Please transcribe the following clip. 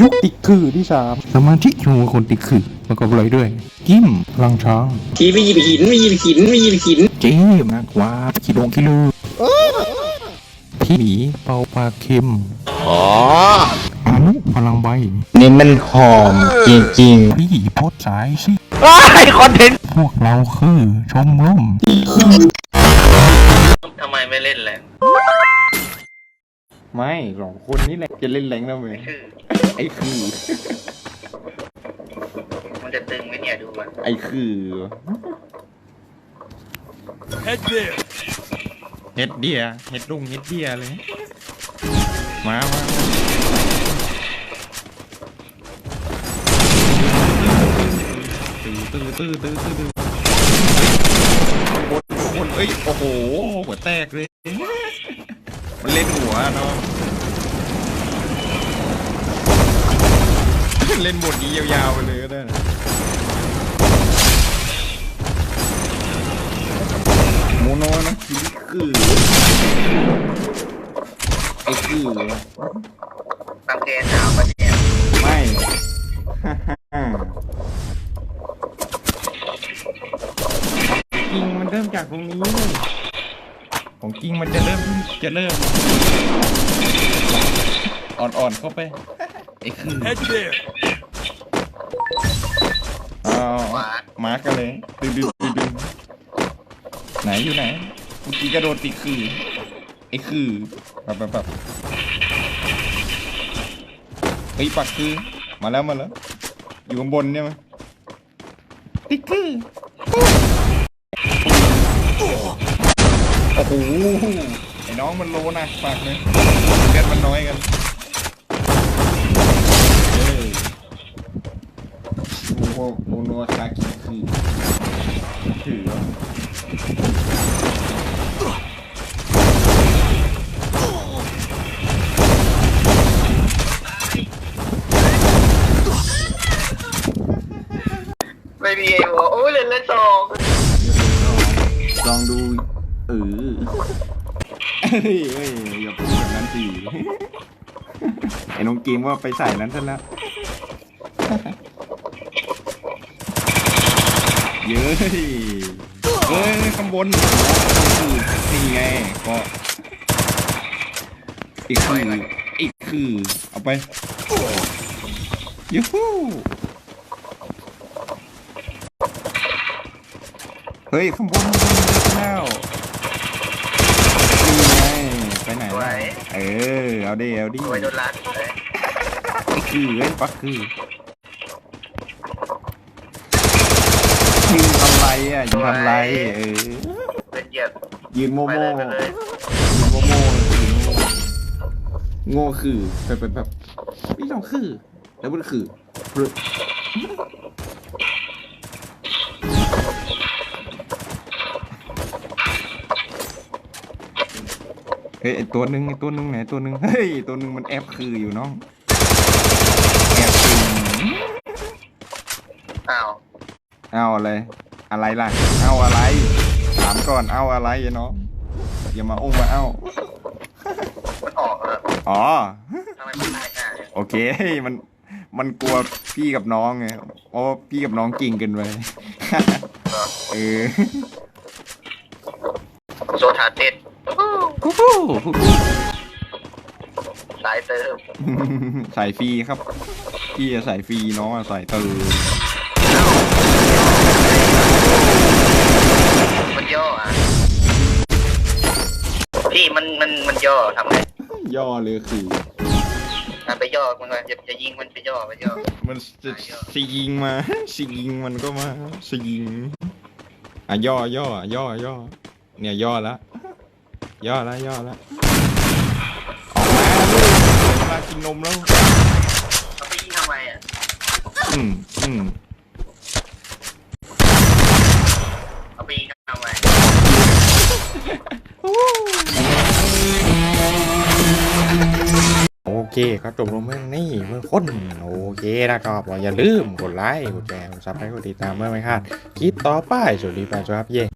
ยุคติดคือที่สามสมาธิชูคนติดคือประกอบเลยด้วย กิมพลังช้างทีไม่หยิบหินไม่หยิบหินไม่หยิบหินเจ๊มากกว่าขี้ดงขี้ลือพี่หมีเป่าปลาเค็มอ๋ออนุพลังใบนี่มันหอมจริงพี่โพดสายสิๆว้ายคอนเทนต์พวกเราคือชมรมทำไมไม่เล่นแหละไม่สองคนนี่แหละจะเล่นแรงแล้วไหมคือ ไอ้คือ มันจะตึงไหมเนี่ยดูมันไอ้คือเฮ็ดเดียเฮ็ดเดียเฮ็ดลุงเฮ็ดเดียเลย มามาตื้อตื้อตื้อตื้อตื้อคนคนเอ้ย โอ้โห หัวแตกเลย มันเล่นหัวเนาะ เล่นบทนี้ยาวๆไปเลยก็ได้นะโมโนนะคือไอ้คือตามเกณฑ์หนาวปะเนี่ยไม่จริงมันเริ่มจากตรงนี้เลยของจริงมันจะเริ่มจะเริ่มอ่อนๆเข้าไปไอ้คือ เอามาร์กกันเลยดึงดึงดึงดึงไหนอยู่ไหนเมื่อกี้กระโดดติดคือไอ้คือแบบแบบแบบเฮ้ปักคือมาแล้วมาแล้ว อยู่ข้างบนเนี่ยมั้ยติดคือโอ้โหไอ้น้องมันโลนะฝากเลยเลือดมันน้อยกัน ไม่มีไอ้หัวโอ้ยเล่นเล่นสองลองดูเออเฮ้ยเฮ้ยอย่าพูดแบบนั้นสิไอ้น้องเกมว่าไปใส่นั้นซะแล้วเย้ยเฮ้ยข้างบนคือนี่ไงก็อีกคืออีกคือเอาไปยูฮู เฮ้ยข้างบนข้างบนเลิกแล้วนี่ไงไปไหนล่ะเออเอาดิเอาดิโอ้ยโดนลัดเลยคือเอ้ยปักคือยืนทำไรอะยืนทำไรเออเป็นเหยียบยืนโมไปโมเลยไปเลยยืนโมโมยืนโมโมโง่คือแบบแบบแบบไม่ต้องคือแล้วมันคือ ฮ้ยไอตัวหนึ่งไอตัวหนึ่งไหนตัวหนึ่งเฮ้ยตัวหนึ่งมันแอบคืออยู่น้องแอบคืออ้าวเอาอะไรอะไรล่ะเอาอะไร ถามก่อนเอาอะไรไอ้น้องอย่ามาอุ้มมาเอามันออกแล้วอ๋อทำไมมันหายหน้าเนี่ยโอเคมันมันกลัวพี่กับน้องไงเพราะว่าพี่กับน้องกิ่งกันไปเออ โซทาเต็ด ฮู้ฮู้ฮู้สายเติมใส่ฟรีครับพี่จะใส่ฟรีน้องอะใส่เติมมันย่ออะพี่มันมันมันย่อทำไงย่อเลยคือ อะไปย่อมันก็จะจะยิงมันไปย่อไปย่อมันจะสิยิงมา สิยิงมันก็มาสิยิงอะย่อย่อย่อย่อเนี่ยย่อแล้ว ย่อแล้วย่อแล้วออกมาลูกเวลากินนมแล้วเอาไปยิงทำไมอะอืมอืมเอาไปยิงทำไมโอเคครับจบลงเมื่อนี่เมื่อคนโอเคนะครับอย่าลืมกดไลค์กดแชร์กดซับให้กดติดตามเมื่อไม่พลาดคลิปต่อไปสวัสดีไปครับเย่